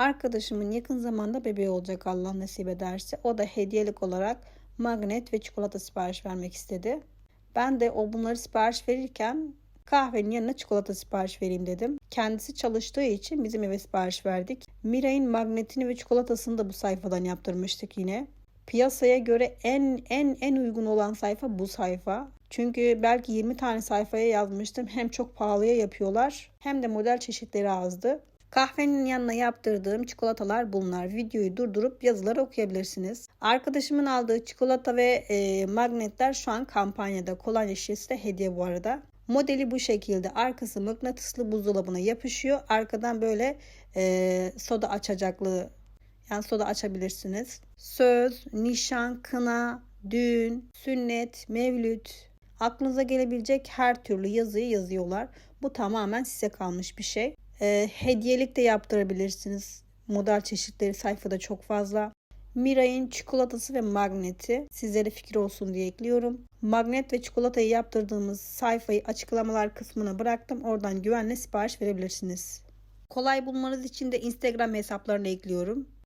Arkadaşımın yakın zamanda bebeği olacak Allah nasip ederse. O da hediyelik olarak magnet ve çikolata sipariş vermek istedi. Ben de o bunları sipariş verirken kahvenin yanına çikolata sipariş vereyim dedim. Kendisi çalıştığı için bizim eve sipariş verdik. Miray'ın magnetini ve çikolatasını da bu sayfadan yaptırmıştık yine. Piyasaya göre en en en uygun olan sayfa bu sayfa. Çünkü belki 20 tane sayfaya yazmıştım. Hem çok pahalıya yapıyorlar hem de model çeşitleri azdı. Kahvenin yanına yaptırdığım çikolatalar bunlar. Videoyu durdurup yazıları okuyabilirsiniz. Arkadaşımın aldığı çikolata ve e, magnetler şu an kampanyada. Kolonya şişesi de hediye bu arada. Modeli bu şekilde. Arkası mıknatıslı buzdolabına yapışıyor. Arkadan böyle e, soda açacaklı yani soda açabilirsiniz. Söz, nişan, kına, düğün, sünnet, mevlüt, aklınıza gelebilecek her türlü yazıyı yazıyorlar. Bu tamamen size kalmış bir şey. Ee, hediyelik de yaptırabilirsiniz. Model çeşitleri sayfada çok fazla. Miray'ın çikolatası ve magneti sizlere fikir olsun diye ekliyorum. Magnet ve çikolatayı yaptırdığımız sayfayı açıklamalar kısmına bıraktım. Oradan güvenle sipariş verebilirsiniz. Kolay bulmanız için de Instagram hesaplarını ekliyorum.